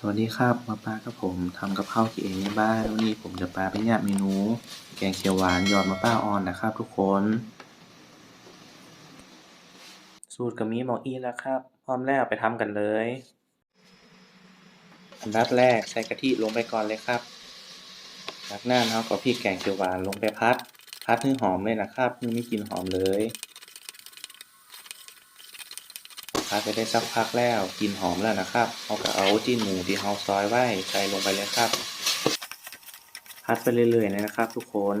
สวัสดีครับ มาปากับผมทำกับข้าวกินเองในบ้านวันนี้ผมจะปาไปเนี่ยเมนู แกงเขียวหวานยอดมะพร้าออนนะครับ ทุกคน สูตรก็มีหมออีแล้วครับ พร้อมแล้วไปทำกันเลย อันดับแรกใส่กะทิลงไปก่อนเลยครับจากนั้นเราก็พริกแกงเขียวหวานลงไปพัด พัดให้หอมเลยนะครับให้มีกลิ่นหอมเลย พัดไปได้สักพักแล้วกินหอมแล้วนะครับเราก็เอาจิ้นหมูที่เราซอยไว้ใส่ลงไปเลยครับพัดไปเรื่อยๆเลยนะครับ ทุกคน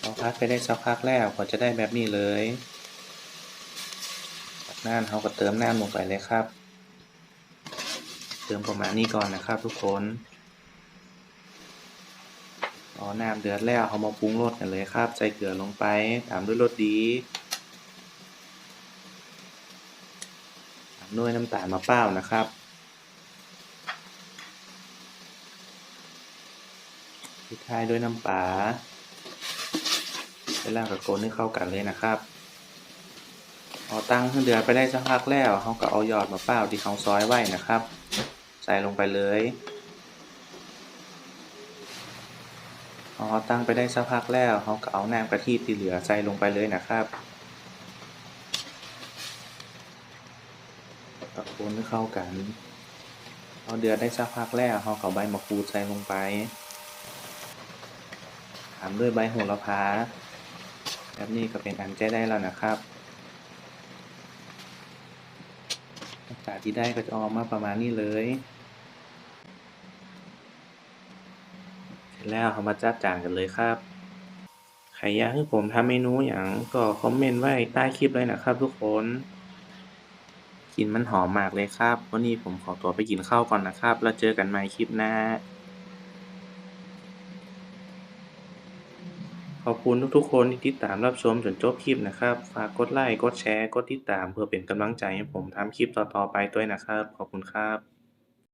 เราพัดไปได้สักพักแล้วก็จะได้แบบนี้เลยจากนั้นเราก็เติมน้ำลงไปเลยครับ เติมประมาณนี้ก่อนนะครับ ทุกคน รอน้ำเดือดแล้วเอามาปรุงรสกันเลยครับ ใส่เกลือลงไป ตามด้วยรสดีตามด้วยน้ำตาลมะพร้าวนะครับปิดท้ายด้วยน้ำปลาเวลากับโกนให้เข้ากันเลยนะครับเอาตั้งขึ้นเดือดไปได้สักพักแล้วเขาก็เอายอดมะพร้าวที่เขาซอยไว้นะครับ ใส่ลงไปเลย พอตั้งไปได้สักพักแล้วเขาก็เอาน้ำกะทิที่เหลือใส่ลงไปเลยนะครับตะโกนเข้ากันพอเดือดได้สักพักแล้วเขาก็เอาใบมะกรูดใส่ลงไปตามด้วยใบโหระพาแบบนี้ก็เป็นอันใจได้แล้วนะครับอากาศที่ได้ก็จะออกมาประมาณนี้เลย เสร็จ แล้วเรามาจัดจานกันเลยครับใครอยากให้ผมทำเมนูอย่างก็คอมเมนต์ไว้ใต้คลิปเลยนะครับทุกคนกลินมันหอมมากเลยครับ วันนี้ผมขอตัวไปกินข้าวก่อนนะครับ แล้วเจอกันใหม่คลิปหน้า ขอบคุณทุกๆคนที่ติดตามรับชมจนจบคลิปนะครับ ฝากกดไลค์ กดแชร์ กดติดตามเพื่อเป็นกำลังใจให้ผมทำคลิปต่อๆไปด้วยนะครับ ขอบคุณครับ